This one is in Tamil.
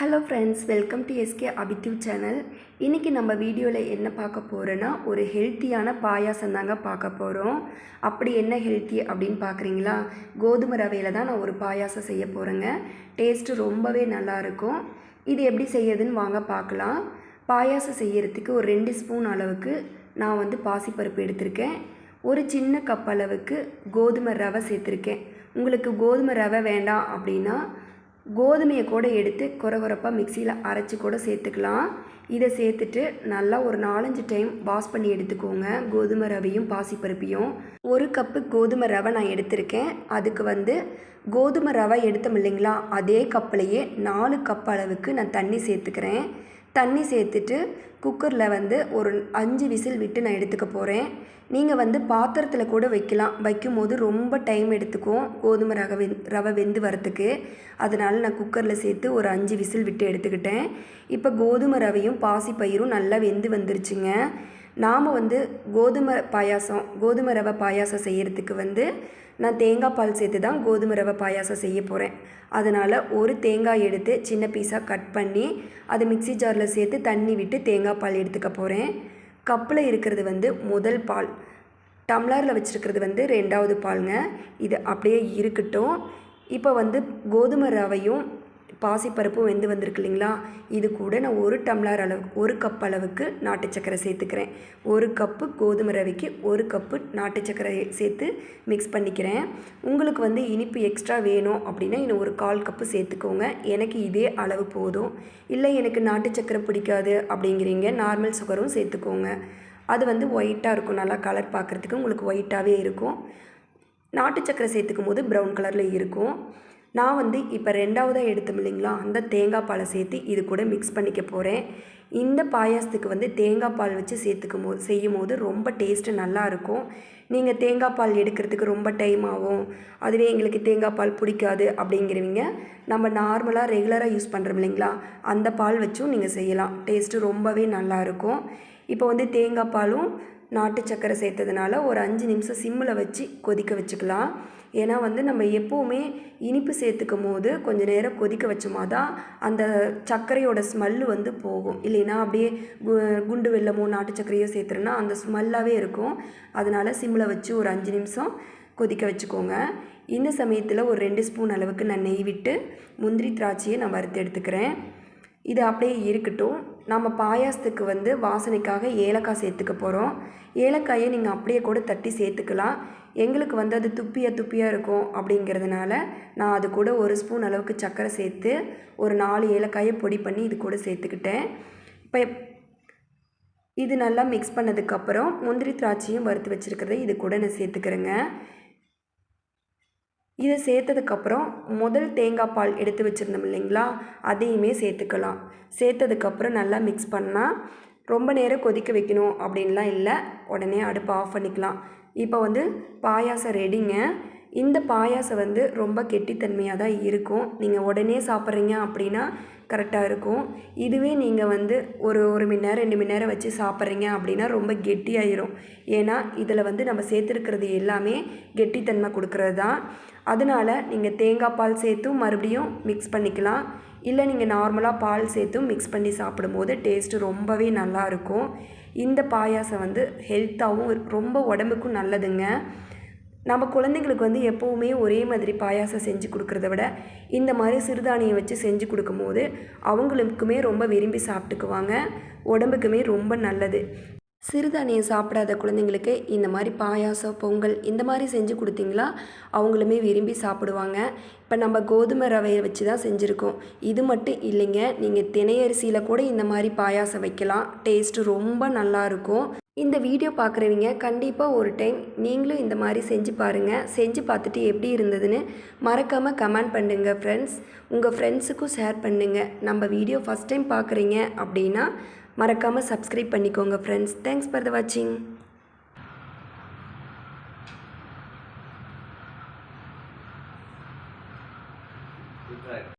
Hello friends welcome to SK அபித்யூ channel இன்றைக்கி நம்ம வீடியோவில் என்ன பார்க்க போகிறோன்னா ஒரு ஹெல்த்தியான பாயாசம் தாங்க பார்க்க போகிறோம் அப்படி என்ன ஹெல்த்தி அப்படின்னு பார்க்குறீங்களா? கோதுமை ரவையில் தான் நான் ஒரு பாயாசம் செய்ய போகிறேங்க டேஸ்ட்டு ரொம்பவே நல்லாயிருக்கும் இது எப்படி செய்யறதுன்னு வாங்க பார்க்கலாம். பாயாசம் செய்யறதுக்கு ஒரு ரெண்டு ஸ்பூன் அளவுக்கு நான் வந்து பாசிப்பருப்பு எடுத்திருக்கேன். ஒரு சின்ன கப் அளவுக்கு கோதுமை ரவை சேர்த்துருக்கேன். உங்களுக்கு கோதுமை ரவை வேண்டாம் அப்படின்னா கோதுமையை கூட எடுத்து குறகுறப்பாக மிக்சியில் அரைச்சி கூட சேர்த்துக்கலாம். இதை சேர்த்துட்டு நல்லா ஒரு நாலஞ்சு டைம் வாஷ் பண்ணி எடுத்துக்கோங்க. கோதுமை ரவையும் பாசிப்பருப்பையும். ஒரு கப்பு கோதுமை ரவை நான் எடுத்திருக்கேன். அதுக்கு வந்து கோதுமை ரவை எடுத்தோம் இல்லைங்களா? அதே கப்புலையே நாலு கப் அளவுக்கு நான் தண்ணி சேர்த்துக்கிறேன். தண்ணி சேர்த்துட்டு குக்கரில் வந்து ஒரு அஞ்சு விசில் விட்டு நான் எடுத்துக்க போகிறேன் நீங்கள் வந்து பாத்திரத்தில் கூட வைக்கலாம். வைக்கும் போது ரொம்ப டைம் எடுத்துக்கும். கோதுமை ரவை வெந் ரவை வெந்து வரத்துக்கு. அதனால் நான் குக்கரில் சேர்த்து ஒரு அஞ்சு விசில் விட்டு எடுத்துக்கிட்டேன். இப்போ கோதுமை ரவையும் பாசி பயிரும் நல்லா வெந்து வந்துருச்சுங்க. நாம் வந்து கோதுமை பாயாசம் கோதுமை ரவை பாயாசம் செய்கிறதுக்கு வந்து நான் தேங்காய் பால் சேர்த்து தான் கோதுமை ரவை பாயாசம் செய்ய போகிறேன் அதனால் ஒரு தேங்காய் எடுத்து சின்ன பீஸாக கட் பண்ணி அதை மிக்சி ஜாரில் சேர்த்து தண்ணி விட்டு தேங்காய் பால் எடுத்துக்க போகிறேன் கப்பில் இருக்கிறது வந்து முதல் பால். டம்ளரில் வச்சுருக்கிறது வந்து ரெண்டாவது பாலுங்க. இது அப்படியே இருக்கட்டும். இப்போ வந்து கோதுமை ரவையும் பாசிப்பருப்பும் வெந்து வந்திருக்கு இல்லைங்களா? இது கூட நான் ஒரு டம்ளர் அளவு ஒரு கப் அளவுக்கு நாட்டு சக்கரை சேர்த்துக்கிறேன். ஒரு கப்பு கோதுமை ரவைக்கு ஒரு கப்பு நாட்டு சக்கரை சேர்த்து மிக்ஸ் பண்ணிக்கிறேன். உங்களுக்கு வந்து இனிப்பு எக்ஸ்ட்ரா வேணும் அப்படின்னா இன்னும் ஒரு கால் கப்பு சேர்த்துக்கோங்க. எனக்கு இதே அளவு போதும். இல்லை எனக்கு நாட்டு சக்கரை பிடிக்காது அப்படிங்கிறீங்க நார்மல் சுகரும் சேர்த்துக்கோங்க. அது வந்து ஒயிட்டாக இருக்கும். நல்லா கலர் பார்க்குறதுக்கு உங்களுக்கு ஒயிட்டாகவே இருக்கும். நாட்டு சக்கரை சேர்த்துக்கும் போது ப்ரௌன் கலரில் இருக்கும். நான் வந்து இப்போ ரெண்டாவதாக எடுத்தோம் இல்லைங்களா? அந்த தேங்காய் பாலை சேர்த்து இது கூட மிக்ஸ் பண்ணிக்க போகிறேன் இந்த பாயாசத்துக்கு வந்து தேங்காய் பால் வச்சு சேர்த்துக்கும் போது செய்யும் போது ரொம்ப டேஸ்ட்டு நல்லாயிருக்கும் நீங்கள் தேங்காய் பால் எடுக்கிறதுக்கு ரொம்ப டைம் ஆகும். அதுவே எங்களுக்கு தேங்காய் பால் பிடிக்காது அப்படிங்கிறவங்க. நம்ம நார்மலாக ரெகுலராக யூஸ் பண்ணுறோம் இல்லைங்களா? அந்த பால் வச்சும் நீங்கள் செய்யலாம். டேஸ்ட்டு ரொம்பவே நல்லாயிருக்கும் இப்போ வந்து தேங்காய் பாலும் நாட்டு சக்கரை சேர்த்ததுனால ஒரு அஞ்சு நிமிஷம் சிம்மில் வச்சு கொதிக்க வச்சுக்கலாம். ஏன்னா வந்து நம்ம எப்போவுமே இனிப்பு சேர்த்துக்கும் போது கொஞ்சம் நேரம் கொதிக்க வச்சோமா தான் அந்த சர்க்கரையோட ஸ்மெல்லு வந்து போகும். இல்லைன்னா அப்படியே கு குண்டு வெல்லமோ நாட்டு சர்க்கரையோ சேர்த்துறோன்னா அந்த ஸ்மெல்லாகவே இருக்கும். அதனால் சிம்மில் வச்சு ஒரு அஞ்சு நிமிஷம் கொதிக்க வச்சுக்கோங்க. இந்த சமயத்தில் ஒரு ரெண்டு ஸ்பூன் அளவுக்கு நான் நெய் விட்டு முந்திரி திராட்சையை நான் வறுத்து எடுத்துக்கிறேன். இது அப்படியே இருக்கட்டும். நம்ம பாயாசத்துக்கு வந்து வாசனைக்காக ஏலக்காய் சேர்த்துக்க போகிறோம் ஏலக்காயை நீங்கள் அப்படியே கூட தட்டி சேர்த்துக்கலாம். எங்களுக்கு வந்து அது துப்பியாக துப்பியாக இருக்கும் அப்படிங்கிறதுனால நான் அது கூட ஒரு ஸ்பூன் அளவுக்கு சர்க்கரை சேர்த்து ஒரு நாலு ஏலக்காயை பொடி பண்ணி இது கூட சேர்த்துக்கிட்டேன். இப்போ இது நல்லா மிக்ஸ் பண்ணதுக்கப்புறம் முந்திரி திராட்சையும் வறுத்து வச்சுருக்கிறத இது கூட நான் சேர்த்துக்கிறேங்க. இதை சேர்த்ததுக்கப்புறம் முதல் தேங்காய் பால் எடுத்து வச்சுருந்தோம் இல்லைங்களா அதையுமே சேர்த்துக்கலாம். சேர்த்ததுக்கப்புறம் நல்லா மிக்ஸ் பண்ணால் ரொம்ப நேரம் கொதிக்க வைக்கணும் அப்படின்லாம் இல்லை உடனே அடுப்பை ஆஃப் பண்ணிக்கலாம். இப்போ வந்து பாயாசம் ரெடிங்க இந்த பாயாசம் வந்து ரொம்ப கெட்டித்தன்மையாக தான் இருக்கும். நீங்கள் உடனே சாப்பிட்றீங்க அப்படின்னா கரெக்டாக இருக்கும். இதுவே நீங்கள் வந்து ஒரு ஒரு மணி நேரம் ரெண்டு மணி நேரம் வச்சு சாப்பிட்றீங்க அப்படின்னா ரொம்ப கெட்டியாயிரும். ஏன்னா இதில் வந்து நம்ம சேர்த்துருக்கிறது எல்லாமே கெட்டித்தன்மை கொடுக்கறது தான். அதனால் நீங்கள் தேங்காய் பால் சேர்த்தும் மறுபடியும் மிக்ஸ் பண்ணிக்கலாம். இல்லை நீங்கள் நார்மலாக பால் சேர்த்தும் மிக்ஸ் பண்ணி சாப்பிடும்போது டேஸ்ட்டு ரொம்பவே நல்லாயிருக்கும் இந்த பாயாசம் வந்து ஹெல்த்தாகவும் ரொம்ப உடம்புக்கும் நல்லதுங்க. நம்ம குழந்தைங்களுக்கு வந்து எப்போவுமே ஒரே மாதிரி பாயாசம் செஞ்சு கொடுக்குறத விட இந்த மாதிரி சிறுதானியம் வச்சு செஞ்சு கொடுக்கும்போது அவங்களுக்குமே ரொம்ப விரும்பி சாப்பிட்டுக்குவாங்க. உடம்புக்குமே ரொம்ப நல்லது. சிறுதானியம் சாப்பிடாத குழந்தைங்களுக்கு இந்த மாதிரி பாயாசம் பொங்கல் இந்த மாதிரி செஞ்சு கொடுத்தீங்களா அவங்களுமே விரும்பி சாப்பிடுவாங்க. இப்போ நம்ம கோதுமை ரவையை வச்சு தான் செஞ்சுருக்கோம். இது மட்டும் இல்லைங்க நீங்கள் தினையரிசியில் கூட இந்த மாதிரி பாயாசம் வைக்கலாம். டேஸ்ட்டு ரொம்ப நல்லாயிருக்கும் இந்த வீடியோ பார்க்குறவங்க கண்டிப்பாக ஒரு டைம் நீங்களும் இந்த மாதிரி செஞ்சு பாருங்கள் செஞ்சு பார்த்துட்டு எப்படி இருந்ததுன்னு மறக்காமல் கமெண்ட் பண்ணுங்கள் ஃப்ரெண்ட்ஸ் உங்கள் ஃப்ரெண்ட்ஸுக்கும் ஷேர் பண்ணுங்கள் நம்ம வீடியோ ஃபஸ்ட் டைம் பார்க்குறீங்க அப்படின்னா மறக்காமல் சப்ஸ்கிரைப் பண்ணிக்கோங்க ஃப்ரெண்ட்ஸ் தேங்க்ஸ் ஃபார் த வாட்சிங்